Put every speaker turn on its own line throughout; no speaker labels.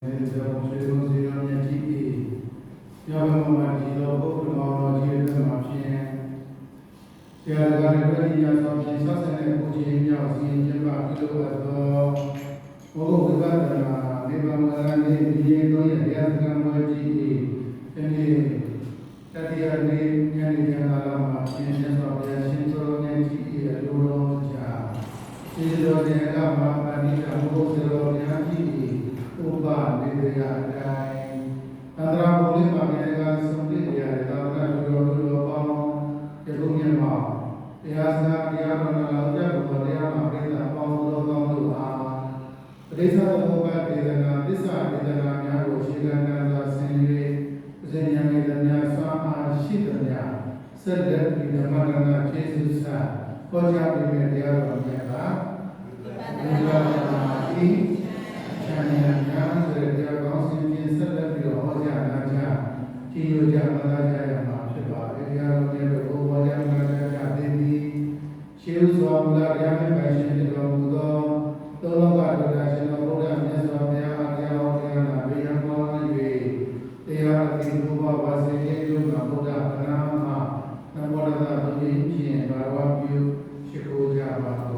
ဇောဆွေတော်ဇေယောမြတ်ကြီး၏ယောဂမမကြီးသောဘုရားတော်ကြီးရဲ့မှာဖြင့်ဆရာတော်ကလည်းပြည့်ညသောဖြင့်ဆက်ဆံတဲ့ကိုကြီးမြောက်စီရင်ခြင်းပါပြုလုပ်အပ်သောဘုဂုဝိပဿနာနိဗ္ဗာန်ရာနေဒီရင်တော်ရဲ့တရားစခန်းတော်ကြီး၏ဒီနေ့တတိယနေ့ညနေခင်းလာမှာဖြင့်ဆက်တော်ဘုရားရှင်တော်မြတ်ကြီး၏အလိုတော်ကြောင့်ဒီလိုတဲ့ကမှာပါဏိတဘုရားတော်မြတ်ကြီး၏ဥ ပနေရအတိုင်းသန္တရာဘုလေးမှာမြေကဆုံးတဲ့ရတာသာဝတ္တတော်တော်ပေါင်းဒီလိုမြတ်မှာတရားစကားတရားတော်နာလာကြဘုရားတရားမှာပြိဿပေါင်းတော်ကောင်းတို့အားပရိစ္ဆေသမုပ္ပါဒေသနာသစ္စာဒေသနာများကိုရှင်းလင်းနာသာဆင်၍ပဇဉာဏ်ရဲ့တရားဆွမ်းအားရှိသည်များဆက်လက်ဒီဓမ္မကနာကျေးဇူးစာဟောကြားပေးတဲ့တရားတော် မူလတရားမဲ့ပိုင်ရှင်ဖြစ်တော်မူသောသောလောကဒုက္ခရှင်တော်ဘုရားမြတ်စွာဘုရားအားတရားဟောတရားနာဘေးရန်ကောင်း၍တရားအတိဘုရားဝါစေရဲ့ယုံနာဘုရားအနာမနမောတသဗုဒ္ဓဖြင့်ဘာဝပြုရှိခိုးကြပါတော်သော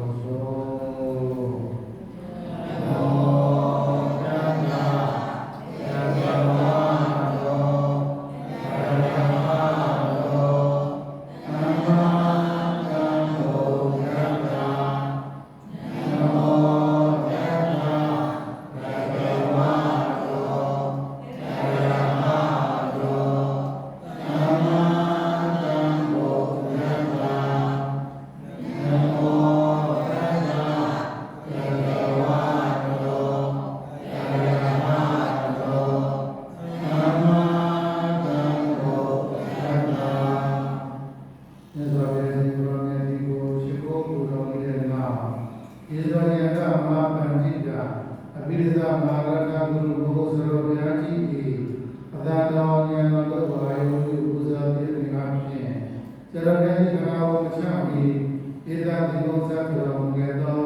ပြီးဧသာတိဘုရားတော်မူခဲ့သော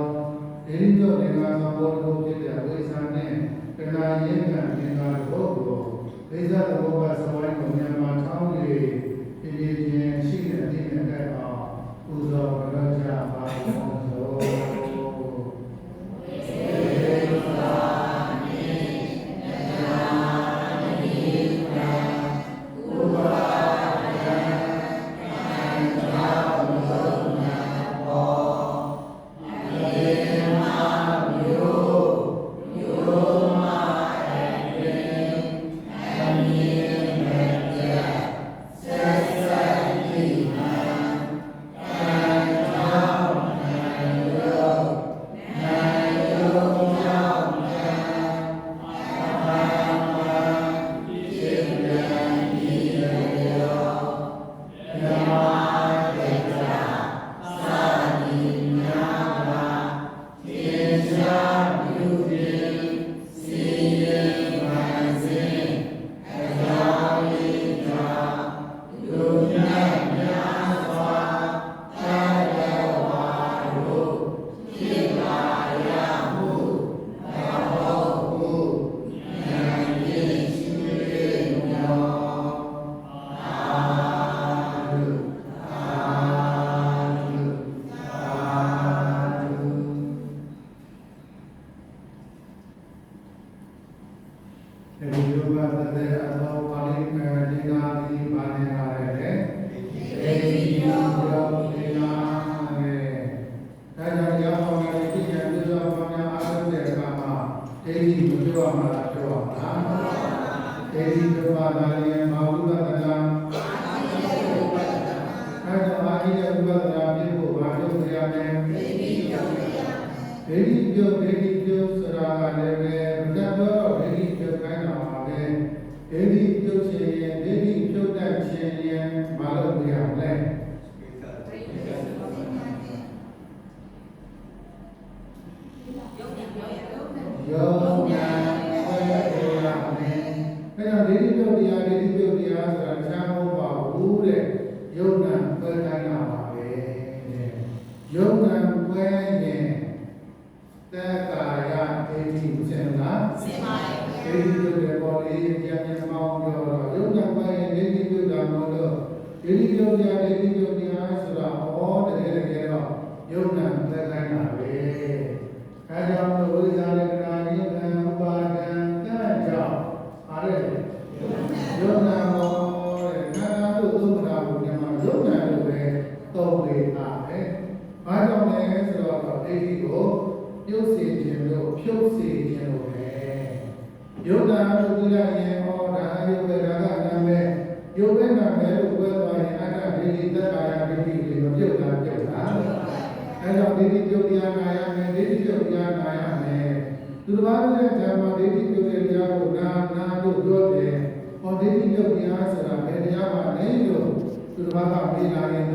ဒိဋ္ဌိတော်ငါသောဘုရားဖြစ်တဲ့ဝိသံနှင့်ကနာယေကံသင်္ကာဘုကိုဒိသတဘောကသဝိုင်းကိုမြန်မာထောင်း၍ပြ အဲဒီမပြောမှလားပြောပါလားအဲဒီပြောပါလားရင်ဘာဝိပဿနာအဲဒါအာရိယဝိပဿနာဖြစ်ဖို့ဘာလုပ်ကြရမလဲဒိဋ္ဌိပြုတ်ဒိဋ္ဌိပြုတ်ဆိုတာကလည်းပဲဘုရားပြောတော့ဒိဋ္ဌိပြုတ်ခိုင်းတာပါပဲဒိဋ္ဌိပြုတ်ခြင်းရင်ဒိဋ္ဌိပြုတ်တတ်ခြင်းရင်မလုပ်ရ ဒါဒိဋ္ဌိပြုတ်တရားဒိဋ္ဌိပြုတ်တရားဆိုတာတခြားမဟုတ်ပါဘူးတဲ့ယုံနာဆွဲခိုင်းတာပါပဲတဲ့ယုံနာဆွဲရင်သက္ကာယဒိဋ္ဌိစင်လား
စင်ပါရဲ့
ဒိဋ္ဒိဋ္ဌိပြုတ်တယ်ပေါ်လေတရားမြတ်မောင်းပြောတော့ယုံနာပိုင်းဒိဋ္ဌိပြုတ်တာမဟုတ်တော့ဒိဋ္ဌိပြုတ်တရားဒိဋ္ဌိပြုတ်တရားဆိုတာဟောတကယ်တကယ်တော့ယုံနာသက်ခိုင်းတာပဲအဲကြောင့်လို့ဝိဇာရကနာ ကိုမြန်မာယုံနာလို့ပဲသုံးပေးတာပဲဘာကြောင့်လဲဆိုတော့ဒိဋ္ဌိကိုပြုတ်စေခြင်းလို့ဖြုတ်စေခြင်းလို့ပဲယုတ်တာတို့ဒီရရင်ဟောဒါယုတ်ပဲဒါကနာမဲယုတ်ပဲနာမဲလို့ပြောသွားရင်အတ္တဒိဋ္ဌိသက်ကာယဒိဋ္ဌိတွေမပြုတ်တာပြုတ်တာအဲကြောင့်ဒိဋ္ဌိပြုတ်တရားနာရမယ်ဒိဋ္ဌိပြုတ်တရားနာရမယ်သူတစ်ပါးရဲ့ဓမ္မဒိဋ္ဌိပြုတ်တဲ့တရားကိုနာနာလို့ပြောတယ်ဟောဒိဋ္ဌိပြုတ်တရားဆိုတာဘယ်တရားမှလဲလို့ သူတစ်ပါးကမေးလာရ